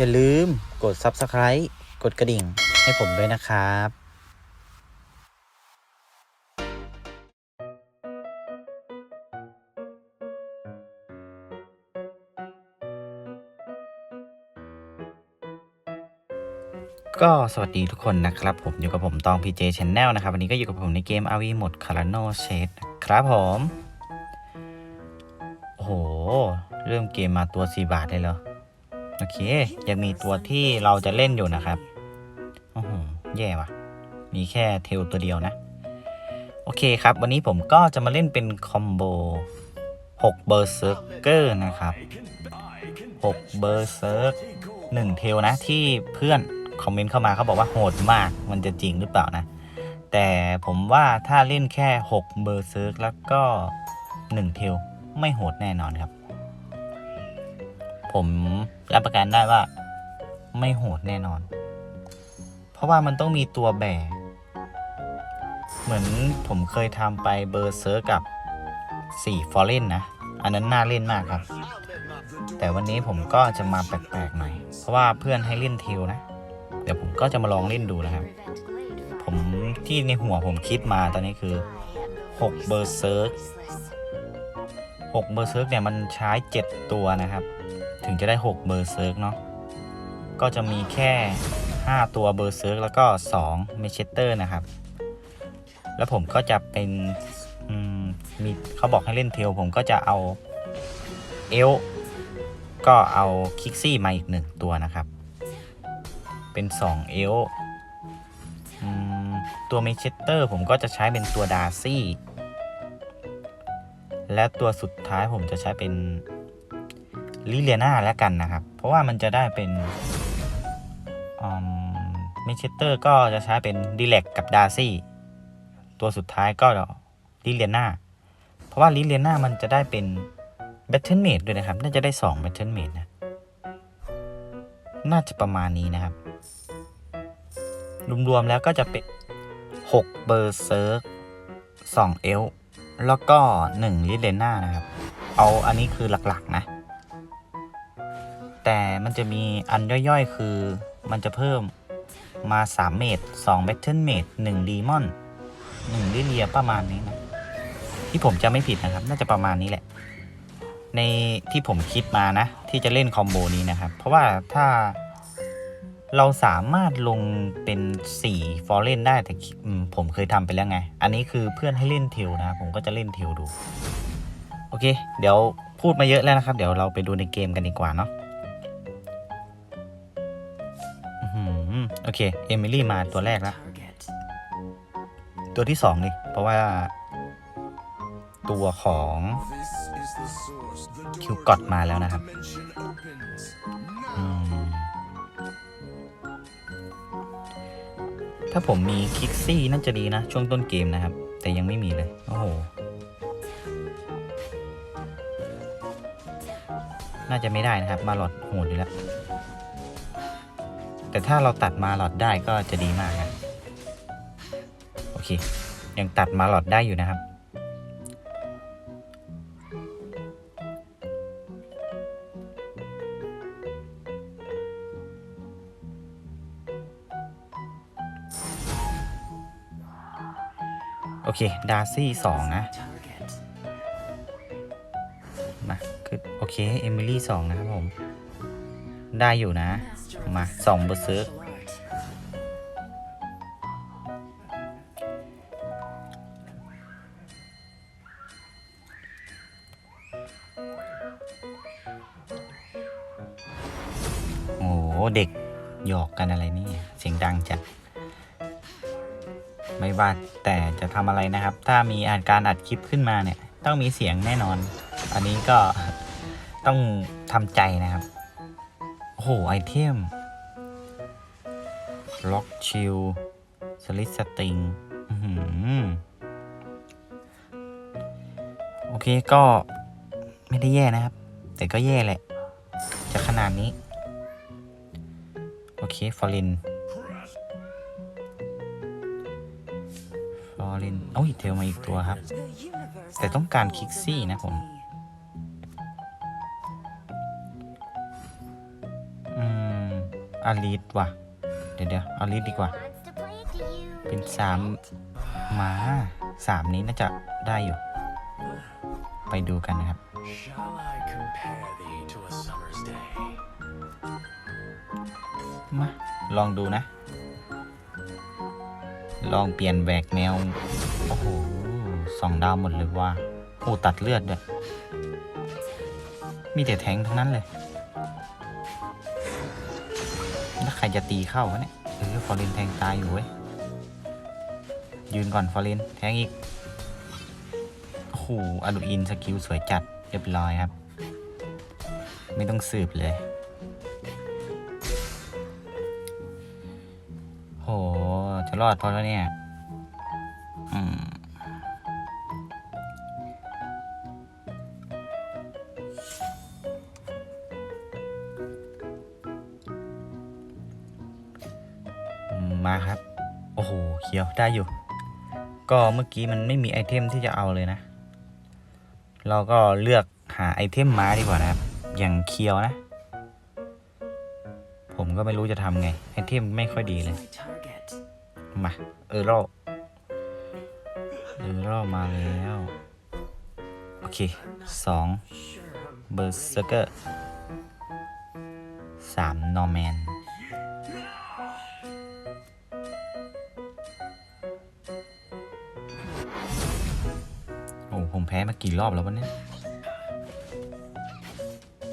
อย่าลืมกด Subscribe กดกระดิ่งให้ผมด้วยนะครับก็สวัสดีทุกคนนะครับ ผมอยู่กับผมตอง PJ Channel นะครับ วันนี้ก็อยู่กับผมในเกม RV หมด Carano Shade ครับผม โอ้โห เริ่มเกมมาตัว 4 บาทเลยเหรอ โอเค ยังมีตัวที่เราจะเล่นอยู่นะครับโอ้โหแย่ว่ะ มีแค่เทลตัวเดียวนะ โอเคครับ วันนี้ผมก็จะมาเล่นเป็นคอมโบ6เบอร์เซอร์เกอร์นะครับ6เบอร์เซอร์หนึ่งเทลนะ ที่เพื่อนคอมเมนต์เข้ามาเขาบอกว่าโหดมากมันจะจริงหรือเปล่านะ แต่ผมว่าถ้าเล่นแค่ 6 เบอร์เซอร์แล้วก็ 1 เทลไม่โหดแน่นอนครับ ผมรับประกันได้ว่า ไม่โหดแน่นอน เพราะว่ามันต้องมีตัวแบกเหมือนผมเคยทำไปเบอร์เซอร์กับ4ฟอร์เรนนะ อันนั้นน่าเล่นมากครับ แต่วันนี้ผมก็จะมาแปลกๆหน่อย เพราะว่าเพื่อนให้เล่นเทลนะ เดี๋ยวผมก็จะมาลองเล่นดูนะครับ ผมที่ในหัวผมคิดมาตอนนี้คือ 6 เบอร์เซอร์6เบอร์เซอร์เนี่ยมันใช้ 7 ตัวนะครับ ถึงจะได้ 6 เบอร์เซิร์กเนาะก็จะมีแค่ 5 ตัวเบอร์เซิร์กแล้วก็ 2 เมเชเตอร์นะครับ แล้วผมก็จะเป็นมมีเขาบอกให้เล่นเทล ผมก็จะเอาเอลก็เอาคิกซี่มาอีกหนึ่งตัวนะครับ เป็น 2 เอลตัวเมเชเตอร์ผมก็จะใช้เป็นตัวดาร์ซี่ และตัวสุดท้ายผมจะใช้เป็น ลิเลียนาแล้วกันนะครับ เพราะว่ามันจะได้เป็นมิเชเตอร์ก็จะใช้เป็นดีเล็กกับดารซี่ตัวสุดท้ายก็ลิเลียนาเพราะว่าลิเลียนามันจะได้เป็นแบทเทิลเมดด้วยนะครับ น่าจะได้2แบทเทิลเมดนะ น่าจะประมาณนี้นะครับ รวมๆแล้วก็จะเป็น 6 เบอร์เซิร์ก2เอลแล้วก็1ลิเลียนานะครับ เอาอันนี้คือหลักๆนะ แต่มันจะมีอันย่อยๆ คือมันจะเพิ่มมา 3 เมตร2 b a t t l e m a t e 1 Demon 1ลิเลียประมาณนี้นะ ที่ผมจะไม่ผิดนะครับ น่าจะประมาณนี้แหละ ในที่ผมคิดมานะ ที่จะเล่นคอมโบนี้นะครับ เพราะว่าถ้าเราสามารถลงเป็น4ฟอร์เรนได้แต่ผมเคยทำไปแล้วไง อันนี้คือเพื่อนให้เล่นเทลนะ ผมก็จะเล่นเทลดู โอเค เดี๋ยวพูดมาเยอะแล้วนะครับ เดี๋ยวเราไปดูในเกมกันดีกว่าเนาะ โอเค เอมิลี่มาตัวแรกแล้ว ตัวที่สองดิเพราะว่า ตัวของคิวกอดมาแล้วนะครับถ้าผมมีคิกซี่น่าจะดีนะ ช่วงต้นเกมนะครับ แต่ยังไม่มีเลย โอ้โห น่าจะไม่ได้นะครับ มาหลอดโหดอยู่แล้ว แต่ถ้าเราตัดมาหลอดได้ก็จะดีมากนะโอเค ยังตัดมาหลอดได้อยู่นะครับ โอเค ดาร์ซี่สองนะ มาคือโอเค เอมิลี่สองนะครับผม ได้อยู่นะ มาสองบซิร์กโอ้โหเด็กหยอกกันอะไรนี่ เสียงดังจัดไม่ว่าแต่จะทำอะไรนะครับ ถ้ามีอาการอัดคลิปขึ้นมาเนี่ย ต้องมีเสียงแน่นอน อันนี้ก็ต้องทำใจนะครับ โอ้โห ไอเทม ล็อกชิลสลิสติงโอเคก็ไม่ได้แย่นะครับ แต่ก็แย่แหละ จะขนาดนี้ โอเค ฟอริน ฟอรินโอ้ยเทลมาอีกตัวครับ แต่ต้องการคิกซี่นะผมอืมอาลีดว่ะ เดี๋ยวเดี๋ยวอาลีดดีกว่า เป็นสามม้าสามนี้น่าจะได้อยู่ ไปดูกันนะครับ มา ลองดูนะ ลองเปลี่ยนแบกแนว โอ้โหสองดาวหมดเลยว่า โอ้ ตัดเลือดด้วย มีแต่แทงทั้งนั้นเลย ใครจะตีเข้าวะเนี่ยเออฟอร์เรนแทงตายอยู่เว้ย ยืนก่อนฟอร์เรนแทงอีกโอ้โหอลูอินสกิลสวยจัดเรียบร้อยครับ ไม่ต้องสืบเลยโหจะรอดพอแล้วเนี่ย ได้อยู่ ก็เมื่อกี้มันไม่มีไอเทมที่จะเอาเลยนะ เราก็เลือกหาไอเทมม้าดีกว่านะครับ อย่างเคียวนะ ผมก็ไม่รู้จะทำไง ไอเทมไม่ค่อยดีเลย มาเออรอเออรอมาแล้ว โอเคสองเบอร์เซอร์เกอร์สามนอร์แมน แพ้มากี่รอบแล้ววะเนี่ย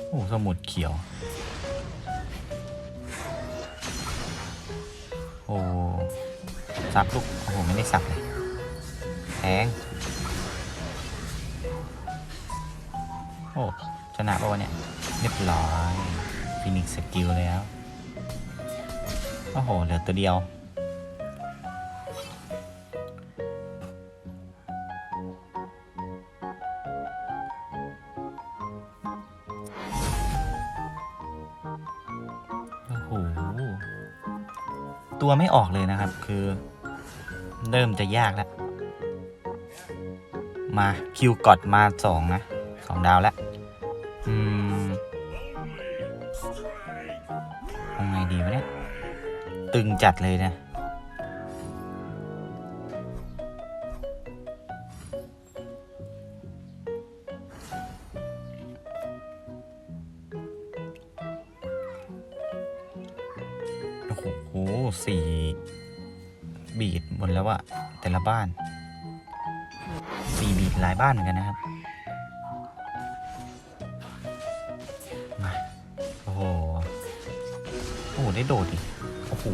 โอ้สมุดเขียว โอ้สับลูก โอ้โห ไม่ได้สับเลยแทงโอ้ ชนะปะวะเนี่ย เรียบร้อยฟินิกสกิลแล้ว โอ้โห เหลือตัวเดียว ตัวไม่ออกเลยนะครับ คือ เริ่มจะยากแล้ว มาคิวกอดมาสองนะสองดาวแล้วอืมเอาไงดีวะเนี่ย ตึงจัดเลยนะายบ้านเหมือนกันนะครับมาโอ้โหโอ้โหได้โดดอีกโอ้โห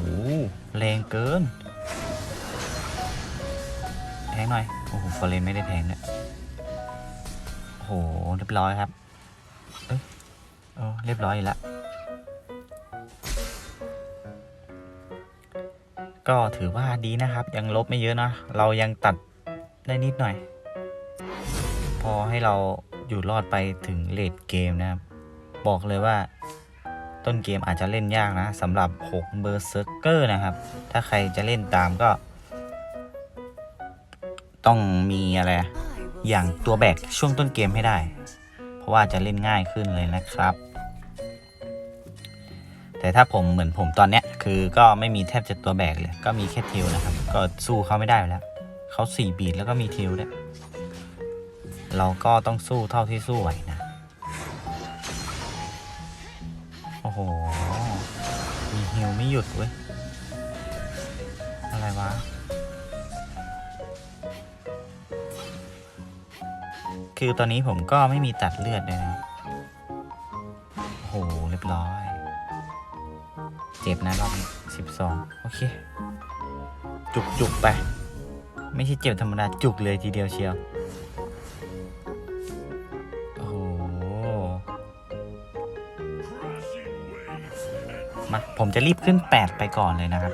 แรงเกินแทงหน่อยโอ้โหฟอร์เรนไม่ได้แทงเลยโอ้โหเรียบร้อยครับเอ้ยเออเรียบร้อยอีกแล้วก็ถือว่าดีนะครับ ยังลบไม่เยอะนะ เรายังตัดได้นิดหน่อย พอให้เราอยู่รอดไปถึงเลดเกมนะครับ บอกเลยว่าต้นเกมอาจจะเล่นยากนะสำหรับ 6 เบอร์เซอร์เกอร์นะครับ ถ้าใครจะเล่นตามก็ ต้องมีอะไรอย่างตัวแบกช่วงต้นเกมให้ได้ เพราะว่าจะเล่นง่ายขึ้นเลยนะครับ แต่ถ้าผมเหมือนผมตอนเนี้ยคือก็ไม่มีแทบจะตัวแบกเลย ก็มีแค่เทลนะครับ ก็สู้เขาไม่ได้แล้วเขาสี่บีดแล้วก็มีเทลด้วย เราก็ต้องสู้เท่าที่สู้ไหวนะ โอ้โห มีฮิวไม่หยุดเว้ย อะไรวะ คือตอนนี้ผมก็ไม่มีตัดเลือดเลยนะ โอ้โห เรียบร้อย เจ็บนะรอบนี้สิบสองโอเค จุกจุกไป ไม่ใช่เจ็บธรรมดา จุกเลยทีเดียวเชียว ผมจะรีบขึ้น 8 ไปก่อนเลยนะครับ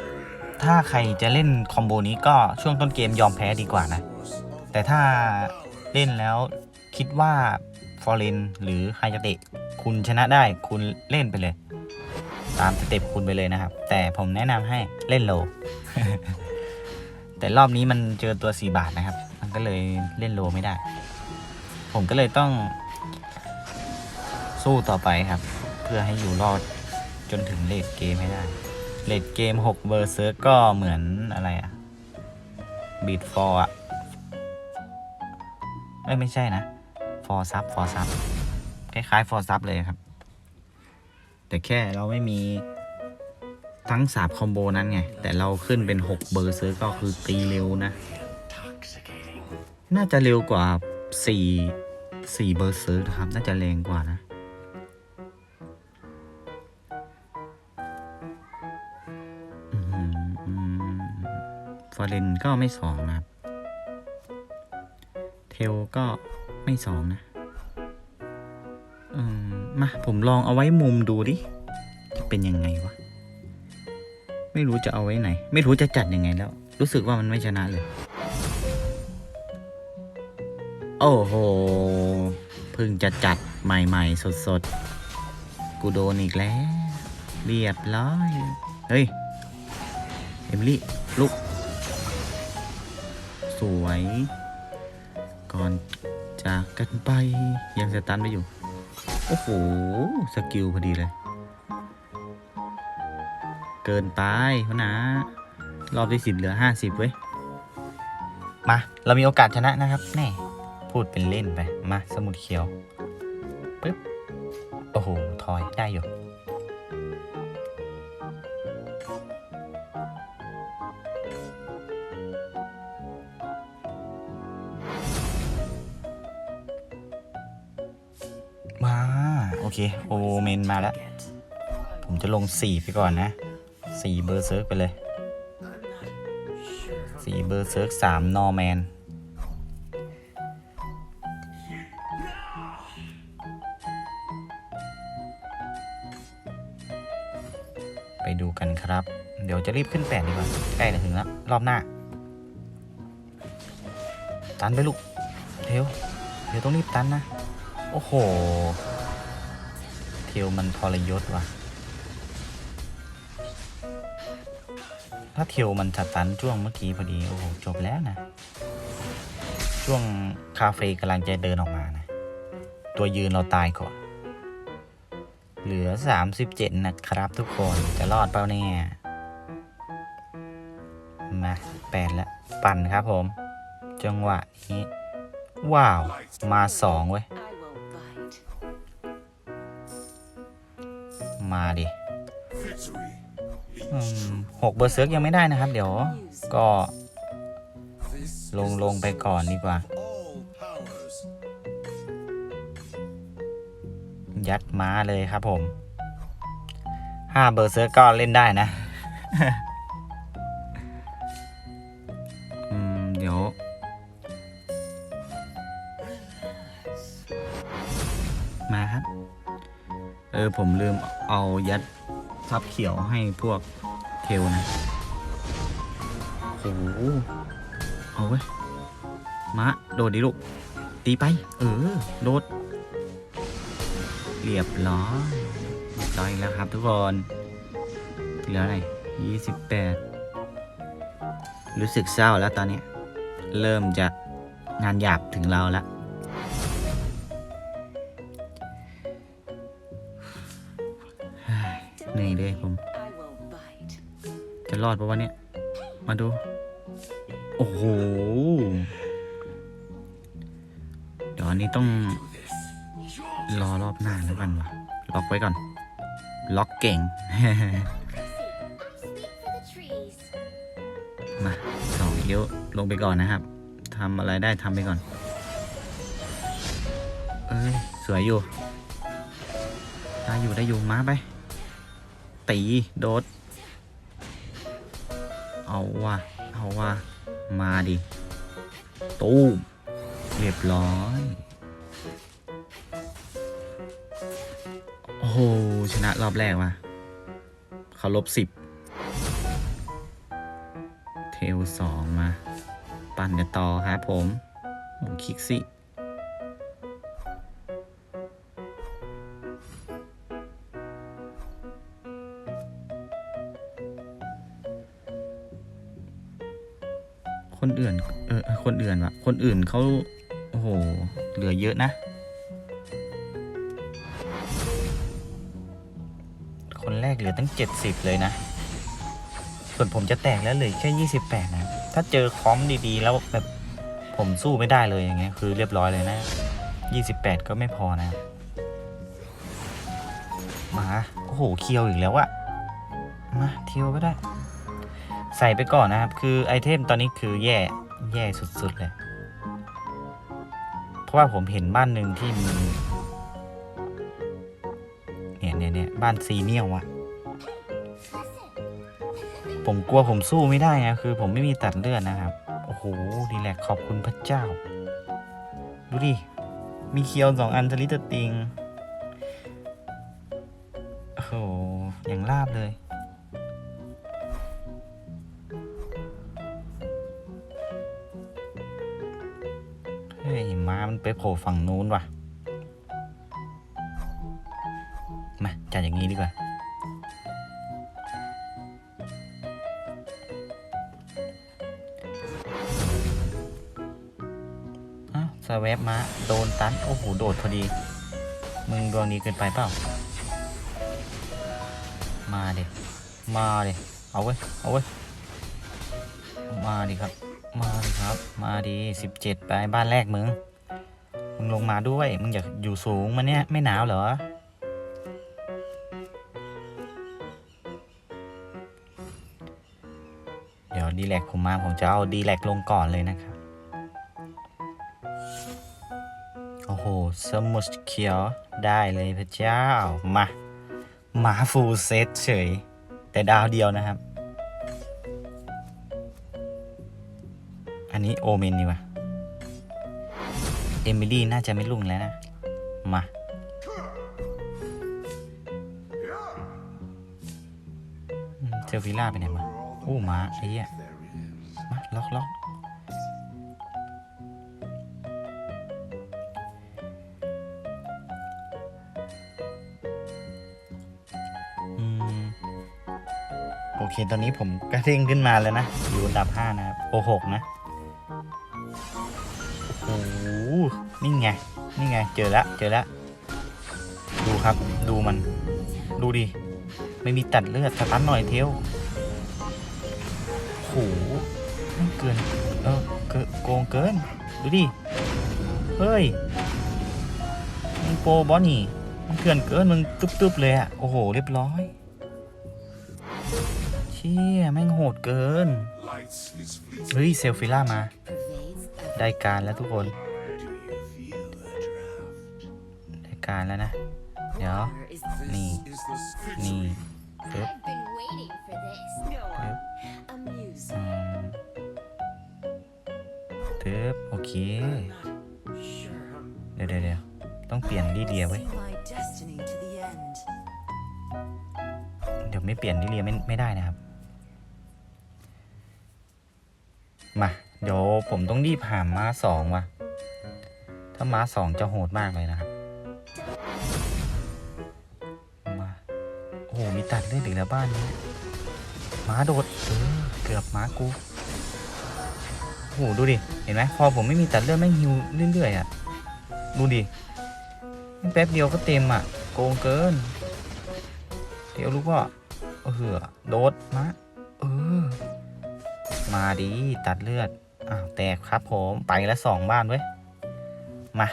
ถ้าใครจะเล่นคอมโบนี้ก็ช่วงต้นเกมยอมแพ้ดีกว่านะ แต่ถ้าเล่นแล้วคิดว่าฟอร์เรนหรือไฮจะเตะคุณชนะได้คุณเล่นไปเลย ตามสเต็ปคุณไปเลยนะครับ แต่ผมแนะนำให้เล่นโล แต่รอบนี้มันเจอตัว 4 บาทนะครับ มันก็เลยเล่นโลไม่ได้ ผมก็เลยต้องสู้ต่อไปครับ เพื่อให้อยู่รอด จนถึงเลดเกมให้ได้ เลดเกม6เบอร์เซิร์กก็เหมือนอะไรอะบีดฟอร์อะเอ้ยไม่ใช่นะฟอร์ซับฟอร์ซับคล้ายๆฟอร์ซับเลยครับ แต่แค่เราไม่มีทั้งสาบคอมโบนั้นไง แต่เราขึ้นเป็น 6 เบอร์เซิร์กก็คือตีเร็วนะ น่าจะเร็วกว่าสี่สี่เบอร์เซิร์กนะครับ น่าจะแรงกว่านะ ฟอร์เรนก็ไม่สองนะครับ เทลก็ไม่สองนะอืมมาผมลองเอาไว้มุมดูดิ จะเป็นยังไงวะ ไม่รู้จะเอาไว้ไหน ไม่รู้จะจัดยังไงแล้ว รู้สึกว่ามันไม่ชนะเลย โอ้โหเพิ่งจะจัดใหม่ๆ สดๆ กูโดนอีกแล้ว เรียบร้อย เฮ้ย เอมิลี่ลุก สวย ก่อนจากกันไปยังสตันไม่อยู่ โอ้โห สกิลพอดีเลย เกินไปนะ รอบที่สิบเหลือห้าสิบเว้ย มา เรามีโอกาสชนะนะครับ แน่พูดเป็นเล่นไป มา สมุดเขียวปึ๊บ โอ้โห ทอยได้อยู่ เคโอเมนมาแล้ว ผมจะลงสี่ไปก่อนนะสี่เบอร์เซิร์กไปเลย Sure. สี่เบอร์เซิร์กสามนอร์แมนไปดูกันครับ เดี๋ยวจะรีบขึ้นแปดดีกว่า ใกล้จะถึงแล้ว รอบหน้า ตันไปลูกเทวเดี๋ยวต้องรีบตันนะ โอ้โห เทวมันทรยศว่ะ ถ้าเทวมันสตันช่วงเมื่อกี้พอดี โอ้โห จบแล้วนะ ช่วงคาเฟ่กำลังจะเดินออกมานะ ตัวยืนเราตายก่อน เหลือ 37 นะครับทุกคน จะรอดเปล่าเนี่ย มาแปดแล้ว ปั่นครับผม จังหวะนี้ ว้าว มาสองเว้ย มาดิอืมหกเบอร์เซิร์กยังไม่ได้นะครับ เดี๋ยวก็ ลงลงไปก่อนดีกว่า ยัดม้าเลยครับผมห้าเบอร์เซิร์กก็เล่นได้นะ ออผมลืมเอายัดซับเขียวให้พวกเทลนะโอ้โหเอาเว้ยมะโดดดิลูก ตีไป เออ โดด เรียบร้อยเรียบร้อยอีกแล้วครับทุกคน เหลืออะไรยี่สิบแปดรู้สึกเศร้าแล้วตอนนี้ เริ่มจะงานหยาบถึงเราแล้ว เหนื่อยเลยผม I will bite. จะรอดปะวะเนี่ย มาดู โอ้โห เดี๋ยวอันนี้ต้อง รอรอบหน้าแล้วกันวะล็อกไว้ก่อน ล็อกเก่ง Sleep for the trees. มาสองเอี้ยวลงไปก่อนนะครับทำอะไรได้ทำไปก่อน เอ้ย สวยอยู่ ได้อยู่ได้อยู่มาไป ตีโดดเอาว่ะเอาว่ะมาดิตู้มเรียบร้อย โอ้โห ชนะรอบแรกว่ะเขาลบสิบเทลสองมา ปั่นกันต่อครับผมโอ้คิกสิ อื่นอื่นเขาโอ้โห เหลือเยอะนะ คนแรกเหลือตั้ง 70 เลยนะ ส่วนผมจะแตกแล้วเลือแค่ 28 นะ ถ้าเจอคอมดีๆ แล้วแบบผมสู้ไม่ได้เลยอย่างเงี้ยคือเรียบร้อยเลยนะ 28 ก็ไม่พอนะ มา โอ้โห เคียวอีกแล้วอะมาเทียวก็ได้ ใส่ไปก่อนนะครับ คือไอเทมตอนนี้คือแย่ แย่สุดๆเลย ว่าผมเห็นบ้านหนึ่งที่มีเนี่ยเนี่ยเนี่ยบ้านซีเนียลอะผมกลัวผมสู้ไม่ได้นะคือ ผมไม่มีตัดเลือดนะครับ โอ้โหดีแลกขอบคุณพระเจ้า ดูดิ มีเคียวสองอันสลิตติง โอ้โหอย่างลาบเลย ฮ้ยม้ามันไปโผล่ฝั่งนู้นว่ะ มาจัดอย่างนี้ดีกว่า อ้าวสแวบมาโดนตัน โอ้โห โดดพอดี มึงดวงดีเกินไปเปล่า มาเด็มาเด็เอาเว้ย เอาเว้ย มาดิครับ ครับ มาดิสิบเจ็ดไปบ้านแรกมึง มึงลงมาด้วย มึงอยากอยู่สูงมันเนี้ยไม่หนาวเหรอ เดี๋ยวดีแลกผมมาผมจะเอาดีแลกลงก่อนเลยนะครับ โอ้โห สมุดเขียวได้เลยพระเจ้า มา มาฟูลเซตเฉย แต่ดาวเดียวนะครับ อันนี้โอเมนนี่วะเอมิลี่น่าจะไม่รุ่งแล้วนะ มา เจอฟิล่าไปไหนมาโอ้หมาไอ้เหี้ยมาล็อกล็อกอืมโอเค ตอนนี้ผมกระเด้งขึ้นมาแล้วนะ อยู่อันดับ 5 นะครับโอหกนะ นี่ไง นี่ไง เจอแล้ว เจอแล้ว ดูครับ ดูมัน ดูดิ ไม่มีตัดเลือดสตันหน่อยเทวโหไม่เกิน เออเกินโกงเกิน ดูดิ เฮ้ยมึงโปรบอนี่มันเกินเกิน มึงตึ๊บๆเลยอะโอ้โห เรียบร้อย เชี่ย แม่งโหดเกิน เฮ้ย เซลฟิล่ามา ได้การแล้วทุกคน การแล้วนะ เดี๋ยว everywhere is This Knee. is the นี่ victory. ปึ๊บ I've been waiting for this. Go on. Amuse อืมทึบโอเค Sure. เดี๋ยวเดี๋ยวเดี๋ยวต้องเปลี่ยนดีเดียไว้ย See my destiny to the end. เดี๋ยวไม่เปลี่ยนลิเลียไม่ไม่ได้นะครับ มา เดี๋ยวผมต้องรีบหาม้าสองว่ะ ถ้าม้าสองจะโหดมากเลยนะครับ มา โอ้โห มีตัดเลือดอีกแล้วบ้านนี้ม้าโดดเออเกือบม้ากู โอ้โห ดูดิ เห็นไหมพอผมไม่มีตัดเลือดแม่งฮิวเรื่อยๆอะ ดูดิ แป๊บเดียวก็เต็มอะ โกงเกิน เดี๋ยวรู้ว่าเออโดดมาเออ มาดีตัดเลือดอ้าวแตกครับผม ไปแล้วสองบ้านเว้ย มา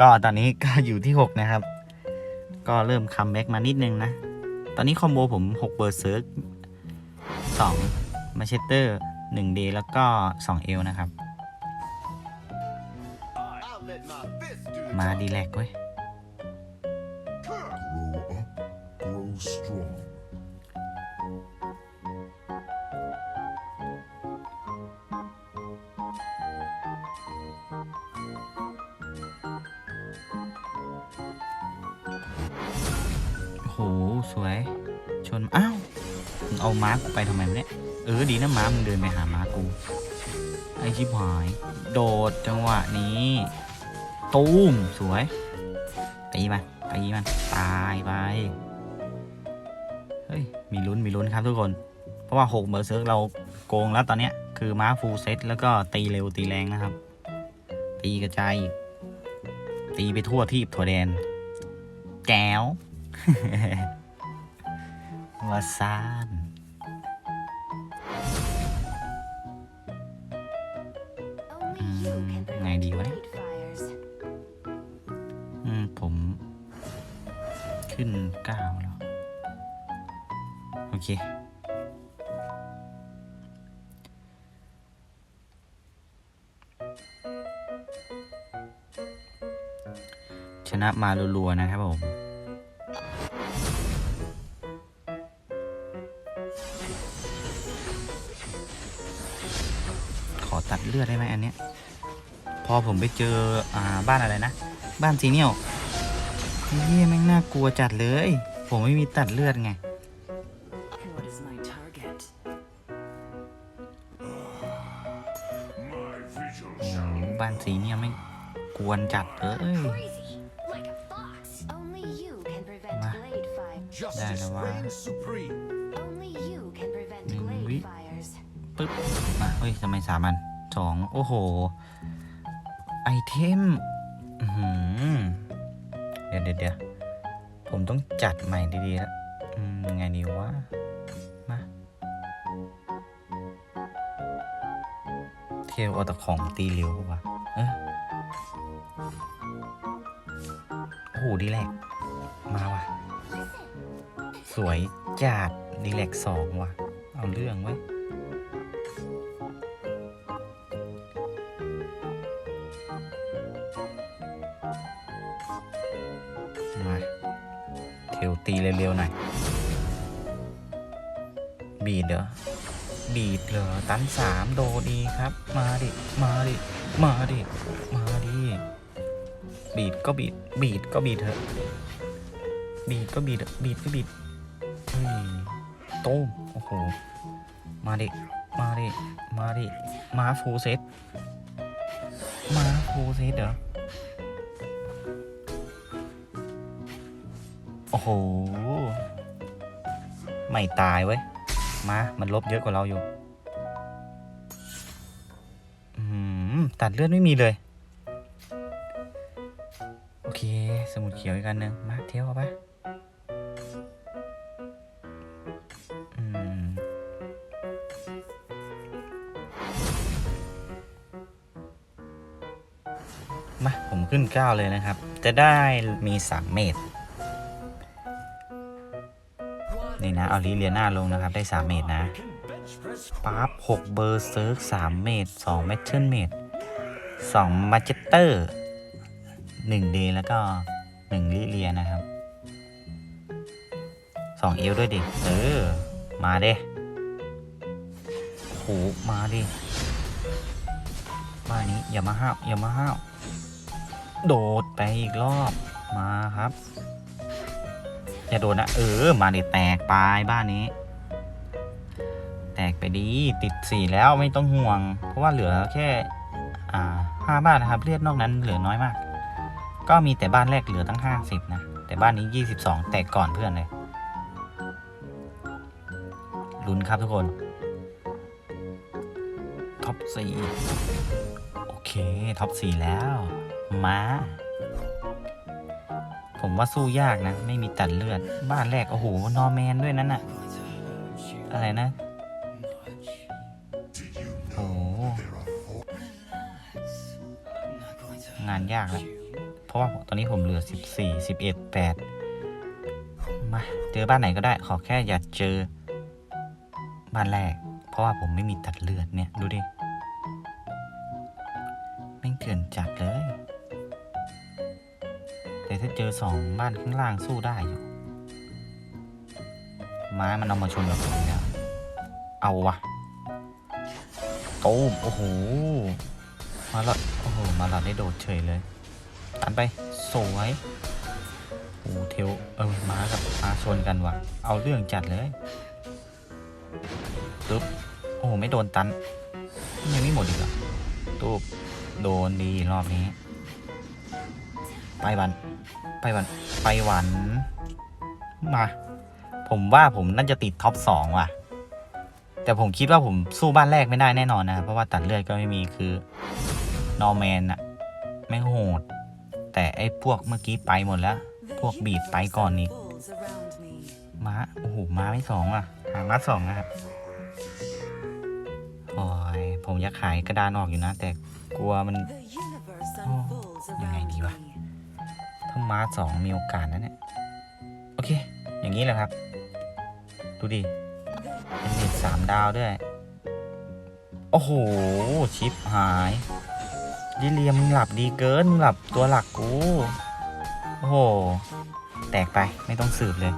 ก็ตอนนี้ก็อยู่ที่ 6 นะครับ ก็เริ่มคัมแบ็กมานิดนึงนะ ตอนนี้คอมโบผม6เบอร์เซิร์ก2มาเชเตอร์1เดแล้วก็2เอลนะครับ มาดีแลกเว้ย โห สวย ชน อ้าวมึงเอาม้ากูไปทำไมเนี่ย เออ ดีนะม้ามึงเดินไปหาม้ากู ไอชิบหาย โดดจังหวะนี้ ตูม สวยตีมันตีมันตายไป เฮ้ย มีลุ้น มีลุ้นครับทุกคน เพราะว่า6เบอร์เซิร์กเราโกงแล้วตอนเนี้ย คือม้าฟูลเซตแล้วก็ตีเร็วตีแรงนะครับ ตีกระจาย ตีไปทั่วทีบทั่วแดนแก้ว วาซาน Only you can Mm, ngày prevent đi quá đấy. blade fires. อืม ผม ขึ้นเก้าแล้ว โอเค ชนะมารัวๆนะครับผม เลือดได้ไหมอันเนี้ย พอผมไปเจออ่าบ้านอะไรนะ บ้านซีเนียลเฮียแม่งน่ากลัวจัดเลย ผมไม่มีตัดเลือดไง What is my target? My vigil โอ้ shall โหบ้านสีเนี่ยไม่งกวนจัดเลย Crazy, like a fox. Only you can prevent Ma. blade fire. justice là hoa. reigns supreme. Only you can prevent Mình blade biết. fires. ปึ๊บ มา เฮ้ยทำไมสามอัน สองโอ้โห ไอเทมเดี๋ยวเดี๋ยวผมต้องจัดใหม่ดีๆแล้วไงดีวะ มาเทลเอาแต่ของตีเร็วปะวะเออโอ้โห ดีแลกมาว่ะ สวยจัดดีแลกสองว่ะ เอาเรื่องไว้ ตีเร็วๆหน่อย บีดเหรอ บีดเหรอ ตันสามโดดีครับ มาดิ มาดิ มาดิ มาดิ บีดก็บีด บีดก็บีดเถอะ บีดก็บีดบีดก็บีดเฮ้ยต้มโอ้โห มาดิ มาดิ มาดิ มาฟูเซตมาฟูเซตเหรอ โอ้โห ไม่ตายเว้ย มา มันลบเยอะกว่าเราอยู่อืมตัดเลือดไม่มีเลย โอเค สมุดเขียวอีกอันหนึ่งมาเที่ยวเอาไปมมาผมขึ้นเก้าเลยนะครับ จะได้มีสามเมตร นี่นะเอาลิเลียนาลงนะครับ ได้ 3 เมตรนะปั๊บ6เบอร์เซิร์ก3เมตร2เมทเทิลเมตร2มาเจเตอร์1เดแล้วก็ 1 ลิเลียนะครับ 2 เอลด้วยดิเออ มาเด้โหมาดิบ้านนี้อย่ามาห้าวอย่ามาห้าวโดดไปอีกรอบมาครับ อย่าโดนนะเออ มาดิแตกไปบ้านนี้ แตกไปดีติดสี่แล้วไม่ต้องห่วง เพราะว่าเหลือแค่อ่าห้าบ้านนะครับเลือดนอกนั้นเหลือน้อยมาก ก็มีแต่บ้านแรกเหลือตั้งห้าสิบนะ แต่บ้านนี้ยี่สิบสองแตกก่อนเพื่อนเลยลุ้นครับทุกคนท็อปสี่โอเคท็อปสี่แล้ว มา ผมว่าสู้ยากนะ ไม่มีตัดเลือด บ้านแรก โอ้โห นอร์แมนด้วยนั่นน่ะอะไรนะ โอ้งานยากแล้วเพราะว่าตอนนี้ผมเหลือ 14 11 8 มา เจอบ้านไหนก็ได้ ขอแค่อย่าเจอ บ้านแรก เพราะว่าผมไม่มีตัดเลือดเนี่ย ดูดิ จอสองบ้านข้างล่างสู้ได้อยู่ ไม้มันเอามาชนกับผมแล้วเอาวะตูมโอ้โห มาหลอดโอ้โห มาหลอดได้โดดเฉยเลย ตันไป สวยโอ้โหเทวเออม้ากับม้าชนกันวะเอาเรื่องจัดเลยตึ๊บโอ้โห ไม่โดนตัน ยังไม่หมดอีกเหรอตูบโดนดีรอบนี้ ไปวัน ไปวัน ไปหวัน มา ผมว่าผมน่าจะติดท็อปสองว่ะ แต่ผมคิดว่าผมสู้บ้านแรกไม่ได้แน่นอนนะ เพราะว่าตัดเลือดก็ไม่มีคือนอร์แมนอะไม่งโหด แต่ไอ้พวกเมื่อกี้ไปหมดแล้ว พวกบีดไปก่อนอีก Bulls around me. ม้า โอ้โห ม้าไม่สองอะ หาม้าสองนะครับโอ้ยผมอยากขายกระดานออกอยู่นะ แต่กลัวมัน The universe Oh, unfolds ยังไง ม้าสองมีโอกาสนะเนี่ย โอเค อย่างนี้แหละครับ ดูดิ เป็นเน็สามดาวด้วย โอ้โห ชิปหาย ดิเลียมึงหลับดีเกิน มึงหลับตัวหลักกู โอ้โห แตกไปไม่ต้องสืบเลย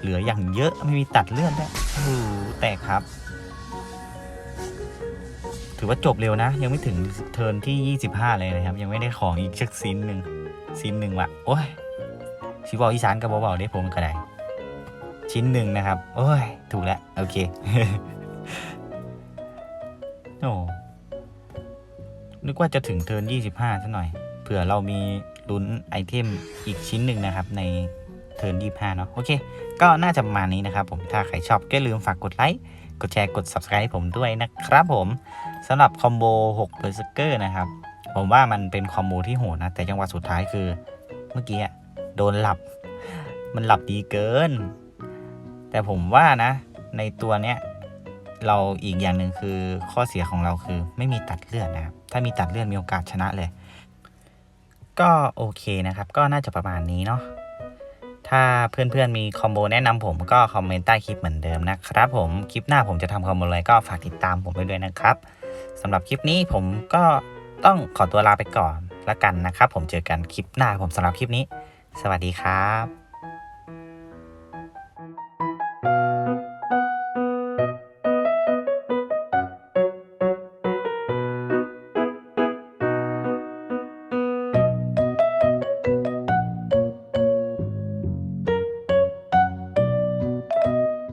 เหลืออย่างเยอะไม่มีตัดเลื่อนด้วยโอ้โหแตกครับถือว่าจบเร็วนะ ยังไม่ถึงเทิร์นที่ 25 เลยนะครับ ยังไม่ได้ของอีกชักซินหนึ่ง ซินหนึ่งว่ะโอ้ยชิบอกอีสานกับเบาๆได้ผมก็ได้ชิ้นหนึ่งนะครับ โอ้ย ถูกแล้ว โอเคโอ้นึกว่าจะถึงเทิร์น25ซะหน่อย เผื่อเรามีลุ้นไอเทมอีกชิ้นหนึ่งนะครับ ในเทิร์น25 เนาะโอเค ก็น่าจะประมาณนี้นะครับผมถ้าใครชอบก็อย่าลืมฝากกดไลค์ กดแชร์กด subscribe ผมด้วยนะครับผมสำหรับคอมโบ6 b e r s e r k e r นะครับ ผมว่ามันเป็นคอมโบที่โหดนะ แต่จังหวะสุดท้ายคือ เมื่อกี้โดนหลับ มันหลับดีเกิน แต่ผมว่านะ ในตัวเนี้ยเราอีกอย่างหนึ่งคือข้อเสียของเราคือไม่มีตัดเลือดนะครับ ถ้ามีตัดเลือดมีโอกาสชนะเลย ก็โอเคนะครับ ก็น่าจะประมาณนี้เนาะถ้าเพื่อนๆมีคอมโบแนะนำผมก็คอมเมนต์ใต้คลิปเหมือนเดิมนะครับ ผมคลิปหน้าผมจะทำคอมโบอะไรก็ฝากติดตามผมไปด้วยนะครับสำหรับคลิปนี้ผมก็ ต้องขอตัวลาไปก่อนละกันนะครับ ผมเจอกันคลิปหน้าผมสำหรับคลิปนี้ สวัสดีครับ